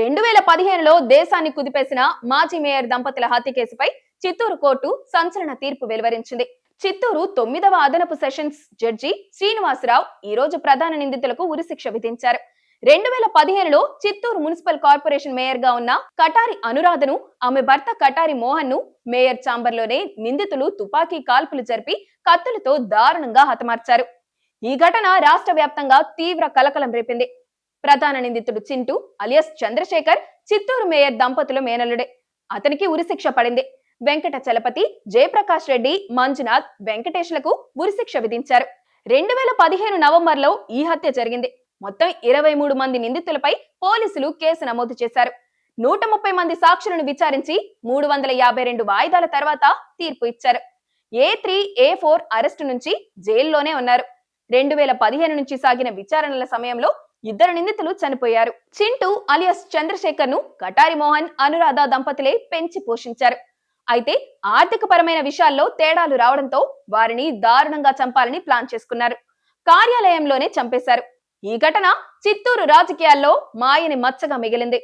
రెండు వేల పదిహేనులో దేశాన్ని కుదిపేసిన మాజీ మేయర్ దంపతుల హత్య కేసుపై చిత్తూరు కోర్టు సంచలన తీర్పు వెలువరించింది. చిత్తూరు తొమ్మిదవ అదనపు సెషన్స్ జడ్జి శ్రీనివాసరావు ఈ రోజు ప్రధాన నిందితులకు ఉరిశిక్ష విధించారు. రెండు వేల పదిహేనులో చిత్తూరు మున్సిపల్ కార్పొరేషన్ మేయర్గా ఉన్న కటారి అనురాధను ఆమె భర్త కటారి మోహన్ను మేయర్ ఛాంబర్లోనే నిందితులు తుపాకీ కాల్పులు జరిపి కత్తులతో దారుణంగా హతమార్చారు. ఈ ఘటన రాష్ట్ర వ్యాప్తంగా తీవ్ర కలకలం రేపింది. ప్రధాన నిందితుడు చింటూ అలియస్ చంద్రశేఖర్ చిత్తూరు మేయర్ దంపతుల మేనల్లుడే. అతనికి ఉరిశిక్ష పడింది. వెంకట చలపతి జయప్రకాష్ రెడ్డి మంజునాథ్ వెంకటేష్లకు ఉరిశిక్ష విధించారు. రెండు వేల పదిహేను నవంబర్లో ఈ హత్య జరిగింది. మొత్తం ఇరవై మూడు మంది నిందితులపై పోలీసులు కేసు నమోదు చేశారు. నూట ముప్పై మంది సాక్షులను విచారించి మూడు వందల యాభై రెండు వాయిదాల తర్వాత తీర్పు ఇచ్చారు. A three A four arrest నుంచి జైల్లోనే ఉన్నారు. రెండు వేల పదిహేను నుంచి సాగిన విచారణల సమయంలో ఇద్దరు నిందితులు చనిపోయారు. చింటూ అలియస్ చంద్రశేఖర్ను కటారి మోహన్ అనురాధ దంపతులే పెంచి పోషించారు. అయితే ఆర్థిక పరమైన విషయాల్లో తేడాలు రావడంతో వారిని దారుణంగా చంపాలని ప్లాన్ చేసుకున్నారు. కార్యాలయంలోనే చంపేశారు. ఈ ఘటన చిత్తూరు రాజకీయాల్లో మాయని మచ్చగా మిగిలింది.